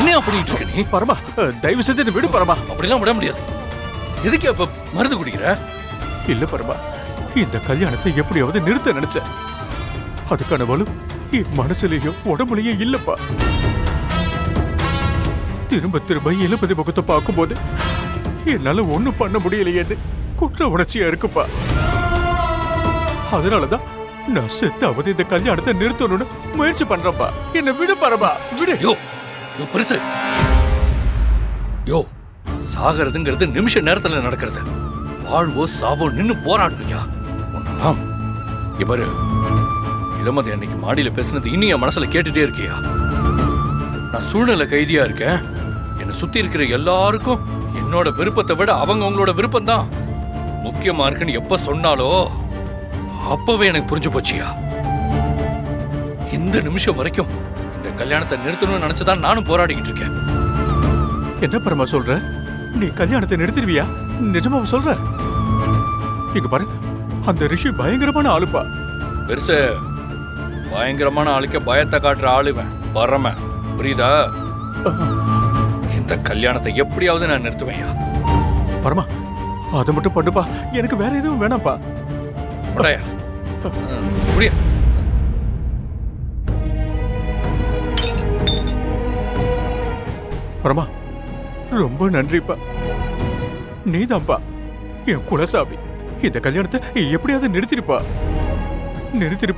என்ன பண்ணிட்டு இருக்க நீ? பரமா தயவு செய்து விடு பரமா. அப்படிலாம் விட முடியாது. எதுக்கு அப்ப மருந்து குடிக்கிற? இல்ல பரமா. இந்த கல்யாணத்தை எப்படியாவது நிறுத்த நினைச்ச அதுக்கான வலு என் மனசுலயும் உடம்புலயும் இல்லப்பா. திரும்ப திரும்ப இளபதி முகத்தை பார்க்கும்போது என்னால ஒண்ணும் பண்ண முடியலையேன்னு குற்ற உணர்ச்சியா இருக்குப்பா. அதனாலதான் நான் செத்தாவது இந்த கல்யாணத்தை நிறுத்தணும்னு முயற்சி பண்றப்பா என்ன விடு பரமா விடு. யோ யோ பெருசு. யோ சாகிறதுங்கிறது நிமிஷ நேரத்துல நடக்கிறது. வாழ்வோ சாவோ நின்னு போராடணுயா ஒன்னலாம் இவரு இளமதி அன்னைக்கு மாடியில பேசுனது இன்னும் என் மனசுல கேட்டுட்டே இருக்கியா? நான் சூழ்நிலை கைதியா இருக்கேன். என்னை சுத்தி இருக்கிற எல்லாருக்கும் என்னோட விருப்பத்தை விட அவங்க அவங்களோட விருப்பம் தான் முக்கியமா இருக்குன்னு எப்ப சொன்னாலோ அப்பவே எனக்கு புரிஞ்சு போச்சியா? இந்த நிமிஷம் வரைக்கும் இந்த கல்யாணத்தை நிறுத்தணும்னு நினைச்சுதான் நானும் போராடிக்கிட்டு இருக்கேன். என்ன பரமா சொல்ற? நீ கல்யாணத்தை நிறுத்திடுவியா? நிஜமா சொல்ற? இங்க பாரு அந்த ரிஷி பயங்கரமான ஆளுப்பா. பெருசு பயங்கரமான ஆளுக்க பயத்தை காட்டுற ஆளுவன் வரம புரியுதா? இந்த கல்யாணத்தை எப்படியாவது நான் நிறுத்துவேன்யா. பரமா அதை மட்டும் பண்ணுப்பா. எனக்கு வேற எதுவும் வேணாம்ப்பா. உடையா புரியா. பரமா ரொம்ப நன்றிப்பா. நீதான்ப்பா என் குலசாமி இந்த கல்யாணத்தை எப்படியாவது நிறுத்திருப்பா. நிறுத்திரு